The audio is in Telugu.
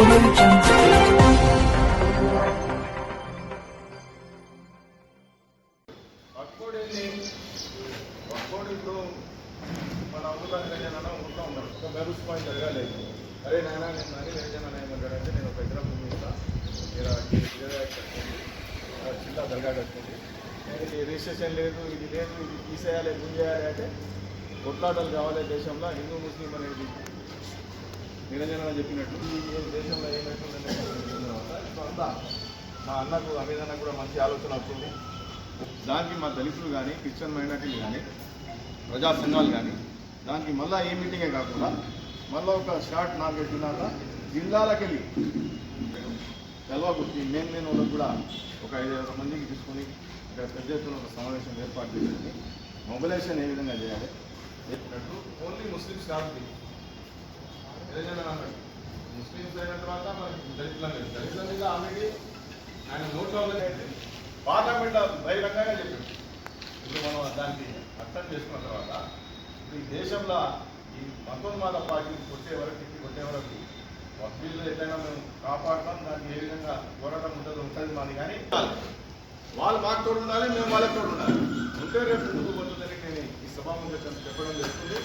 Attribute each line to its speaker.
Speaker 1: Audio Jungle.
Speaker 2: పక్కోడిని పక్కోడు ఇప్పుడు మన ఊళ్ళో నిరంజన ఊళ్ళో ఉన్నాడు ఒక మెరుస్ పాయింట్ జరగాలేదు అరే నాయన నేను అని నిరంజన ఏమంటాడంటే నేను ఒక ఎకరం భూమి ఇస్తా మీరు చిల్లా దర్గా కట్టుకోండి నేను ఇది రిజిస్ట్రేషన్ లేదు ఇది లేదు ఇది తీసేయాలి గురి చేయాలి అంటే కొట్లాటలు కావాలి దేశంలో హిందూ ముస్లిం అనేది నిరంజన చెప్పినట్టు ఈ దేశంలో ఏమైతుందంటే అంతా మా అన్నకు అమీద్ కూడా మంచి ఆలోచన వచ్చింది. దానికి మా దళితులు కానీ క్రిస్టియన్ మైనార్టీలు కానీ ప్రజా సంఘాలు కానీ దానికి మళ్ళీ ఏ మీటింగే కాకుండా మళ్ళీ ఒక షార్ట్ నాకు పెట్టినాక జిల్లాలకు వెళ్ళి తెలవకొచ్చి నేను నేను వాళ్ళకి కూడా ఒక ఐదు వేల మందికి తీసుకొని ఇక్కడ పెద్ద ఎత్తున ఒక సమావేశం ఏర్పాటు చేసింది మొబిలైజేషన్ ఏ విధంగా చేయాలి? చెప్పినట్టు ఓన్లీ ముస్లిమ్స్ కాదు తెలంగాణ అన్నాడు అయిన తర్వాత మనకి దళితుల మీద దళితుల మీద ఆల్రెడీ ఆయన నోట్లో ఉన్నది పార్లమెంట్ బహిరంగంగా చెప్పాడు ఇప్పుడు మనం దానికి అర్థం చేసుకున్న తర్వాత ఈ దేశంలో ఈ మతోన్మాద పార్టీని కొట్టే వరకు తిప్పి కొట్టే వరకు వకీళ్ళు ఎట్లయినా మేము కాపాడతాం దానికి ఏ విధంగా పోరాటం ఉంటుంది ఉంటుంది మాది కానీ వాళ్ళు మాకు తోడు ఉండాలి మేము వాళ్ళకి తోడు ఉండాలి ఉంటే రేపు ముందుకు పోతుందని నేను ఈ సభాముఖంగా చెప్పడం జరుగుతుంది.